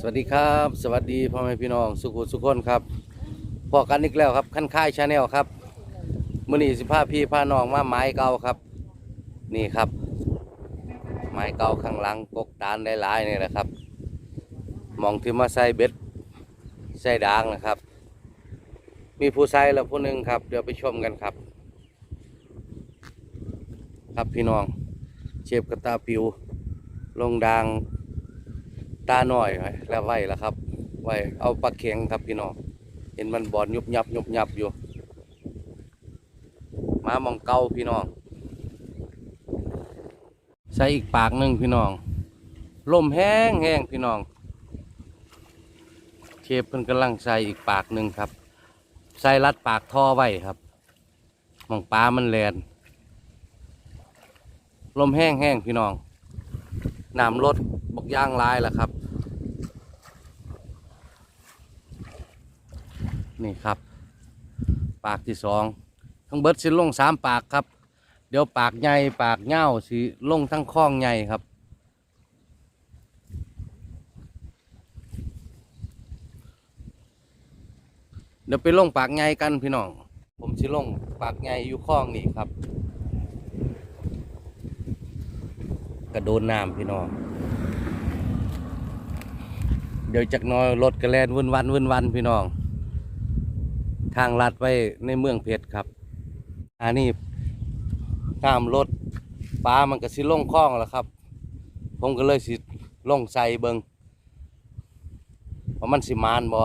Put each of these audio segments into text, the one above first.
สวัสดีครับ สวัสดีพ่อแม่พี่น้องสุขุสุขคนครับพอกันอีกแล้วครับขั้นค่ายชาแนลครับมื่อนีสิพาพี่พาน้องมาไม้เก่าครับ นี่ครับ ไม้เก่าข้างหลังกกตาลหลายๆนี่แหละครับมองที่มาใส่เบ็ดใส่ด่างนะครับ มีผู้ใส่แล้วผู้หนึ่งครับ เดี๋ยวไปชมกันครับ ครับพี่น้องเชฟกระตาปิว ลงดาง ตาหน่อยแล้วไว้แล้วครับ ไว้เอาปลาเข็งครับพี่น้องเห็นมันบอลยุบยับยุบยับอยู่มามองเกาพี่น้องใส่อีกปากหนึ่งพี่น้องลมแห้งแห้งพี่น้องเชฟเพิ่นกำลังใส่อีกปากหนึ่งครับ ใส่รัดปากท่อไว้ครับมองปลามันแลนลมแห้งแห้งพี่น้อง น้ำรถบกย่างลายแหละครับ นี่ครับ ปากที่สองทั้งเบิดสิลงสามปากครับ เดี๋ยวปากใหญ่ปากเง่าสิลงทั้งข้องใหญ่ครับเดี๋ยวไปลงปากใหญ่กันพี่น้อง ผมสิลงปากใหญ่อยู่ข้องนี่ครับ กระโดนน้ำพี่น้อง เดี๋ยวจากน้อยรถกระแลนวุ่นวันวุ่นวันพี่น้อง ทางลัดไว้ในเมืองเพชรครับ อันนี้น้ำรถปลามันก็สิลงคล้องแล้วครับ ผมก็เลยสิลงใส่เบิงว่ามันสิมานบ่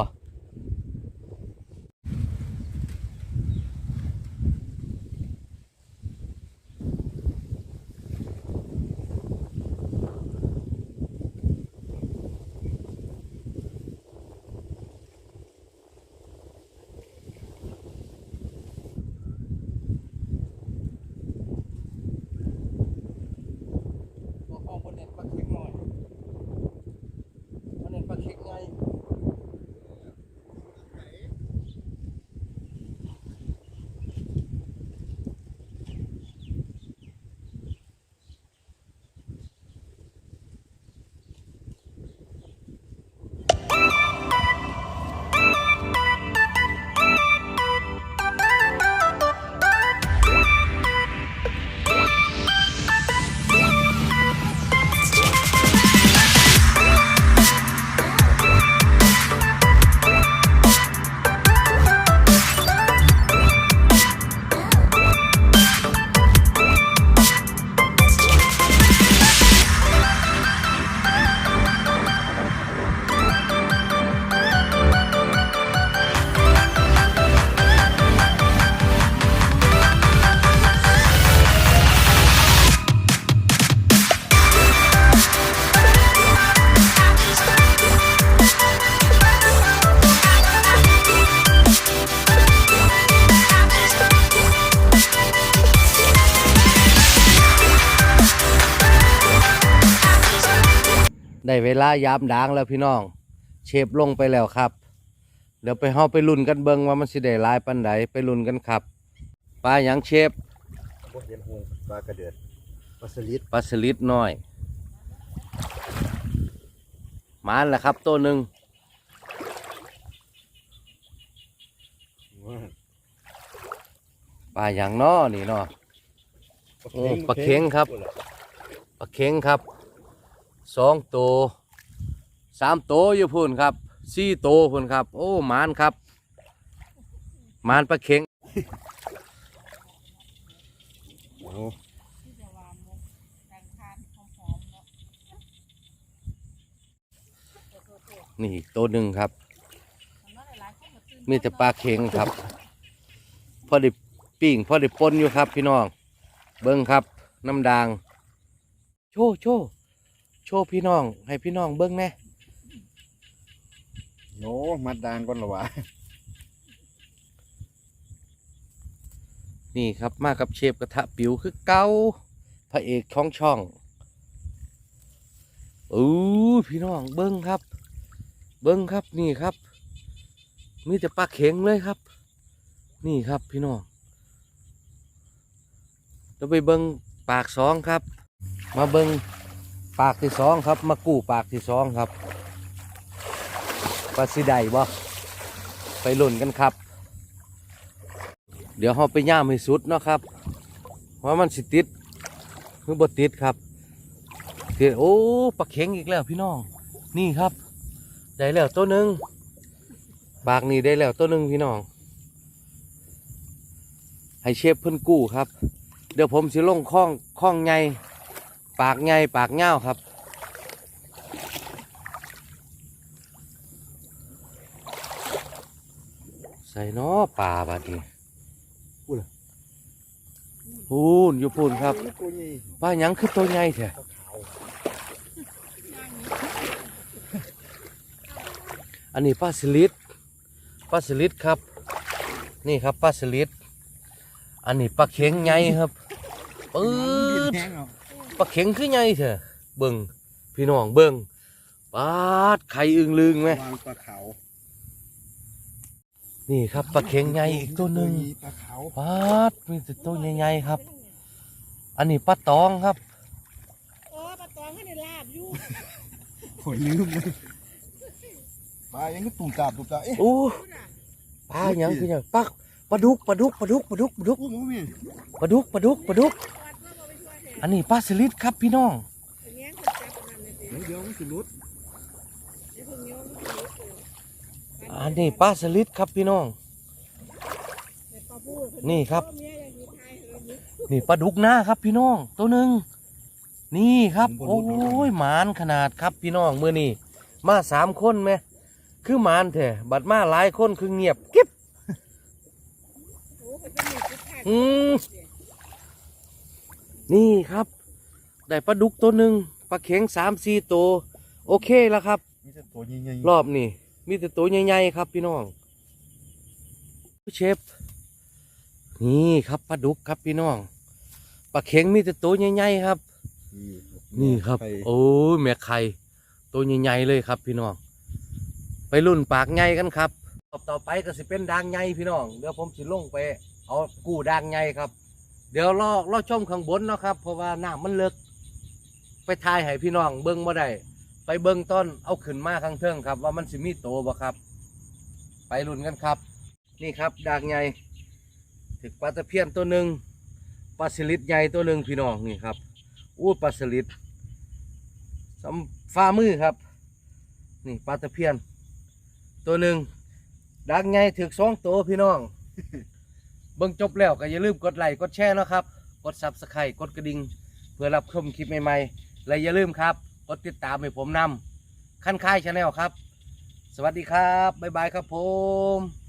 ได้เวลายามด่างแล้วพี่น้อง เชฟลงไปแล้วครับ เดี๋ยวไปเฮาไปลุ้นกันเบิงว่ามันสิได้หลายปันใดไปลุ้นกันครับปลาหยังเชฟพวกเห็นหงปลากระเดือดปลาสลิดปลาสลิดน้อยหมานแหละครับตัวหนึ่งปลาอย่างน้อนี่เนาะโอ้ปลาเค็งครับปลาเข็งครับ สองตัวสามตัวอยู่พุ่นครับสี่ตัวพุ่นครับ โอ้หมานครับหมานปลาเข็งโอ้ที่จะวางมุกดังทานหอมๆเนาะนี่อีกตัวหนึ่งครับมันว่าหลายๆคนมาตื่นมีแต่ปลาเข็งครับ พอได้ปิ้งพอได้ปนอยู่ครับพี่น้อง เบิ้งครับ น้ำดาง โชว์โชว์ โชว์พี่น้อง ให้พี่น้องเบิ้งแหน่โหมัดดางก่อนเหรอวะนี่ครับมากับเชฟกระทะปิวคือเก้าพระเอกช่องช่องอู้พี่น้องเบิ้งครับ เบิ้งครับนี่ครับมีแต่ปลาเข็งเลยครับ นี่ครับพี่น้องเราไปเบิ้งปากสองครับ มาเบิ้ง ปากที่สองครับ มากู้ปากที่สองครับว่าสิได้บ่ไปหลุ้นกันครับ เดี๋ยวเราไปย่ามให้สุดเนาะครับว่ามันสิติดหรือบ่ติดครับติดโอ้ปลาเข็งอีกแล้วพี่น้องนี่ครับ ได้แล้วตัวหนึ่งปากนี่ได้แล้วตัวหนึ่งพี่น้อง ให้เชฟเพิ่นกู้ครับ เดี๋ยวผมสิลงคล้องคล้องใหญ่ ปากใหญ่ปากเง่าวครับ ใส่น้อป่าบัดนี้พูดเหรอพูนอยู่พูนครับตัวใหญ่ป้าหยังคือตัวใหญ่แท้ขาวอันนี้ปลาสลิดปลาสลิดครับ นี่ครับปลาสลิดอันนี้ปลาเข็งใหญ่ครับปื๊ดแห้งเอา ปลาเข็งคือใหญ่เถอะเบิ่งพี่น้องเบิ่งปาดไข่อึงลึงไหมวางปลาขาวนี่ครับปลาเข็งใหญ่อีกตัวหนึ่งปลาขาวปาดมีแต่ตัวใหญ่ๆครับ อันนี้ปลาตองครับโอ้ปลาตองให้ในลาบอยู่โหยลืมเลยปลายังก็ตุ่มตาบตุ่มตาเอ๊ะอู้ปลาหยังคือหยังปลาปลาดุกปลาดุกปลาดุกปลาดุกปลาดุกโอ้โหแม่ปลาดุกปลาดุกปลาดุกวัดมาบ อกไปช่วยแทนอันนี้ปลาสลิดครับพี่น้องอย่างเงี้ยคนจับนั่นเลยสิเดี๋ยวเดี๋ยวมันสิรุดไอ้พวกนี้มันรู้สึกอันนี้ปลาสลิดครับพี่น้องแต่ปลาพูดนี่ครับเมียอย่างนี้ไทยเออนี่นี่ปลาดุกหน้าครับพี่น้อง ตัวหนึ่งนี่ครับ โอ้ยหมานขนาดครับพี่น้องมือนี่มาสามคนไหมคือหมานแท้บัดมาหลายคนคือเงียบกิ๊บโอ้เป็นคนหนึ่งที่ไทยอืม นี่ครับ ได้ปลาดุกตัวหนึ่งปลาเข็งสามสี่ตัวโอเคแล้วครับ มีแต่ตัวใหญ่รอบนี้มีแต่ตัวใหญ่ๆครับพี่น้องเชฟนี่ครับปลาดุกครับพี่น้องปลาเข็งมีแต่ตัวใหญ่ๆครับๆนี่ครับไปโอ้ยแม่ไข่ตัวใหญ่ๆเลยครับ พี่น้อง ไปรุ่นปากใหญ่กันครับต่อต่อไปก็สิเป็นด่างใหญ่พี่น้องเดี๋ยวผมสิลงไป เอากู้ด่างใหญ่ครับ เดี๋ยวรอรอชมข้างบนเนาะครับ เพราะว่าน้ำมันเลิกไปทายให้พี่น้องเบิ้งบ่ได้ไปเบิ้งต้นเอาขึ้นมาข้างเทิงครับ ว่ามันสิมีโตบ่ครับ ไปรุ่นกันครับ นี่ครับด่างใหญ่ถึกปลาตะเพียนตัวหนึ่งปลาสลิดใหญ่ตัวหนึ่งพี่น้องนี่ครับอู้ปลาสลิดสำฟ้ามือครับ นี่ปลาตะเพียน ตัวหนึ่งดังไงถึกสองตัวพี่น้อง เบิ่งจบแล้วก็อย่าลืมกดไลค์กดแชร์เนาะครับ กดซับสไครต์กดกระดิ่งเพื่อรับชมคลิปใหม่ๆ และอย่าลืมครับ กดติดตามให้ผมนำขั้นค่ายชาแนลครับ สวัสดีครับ บ๊ายบายครับผม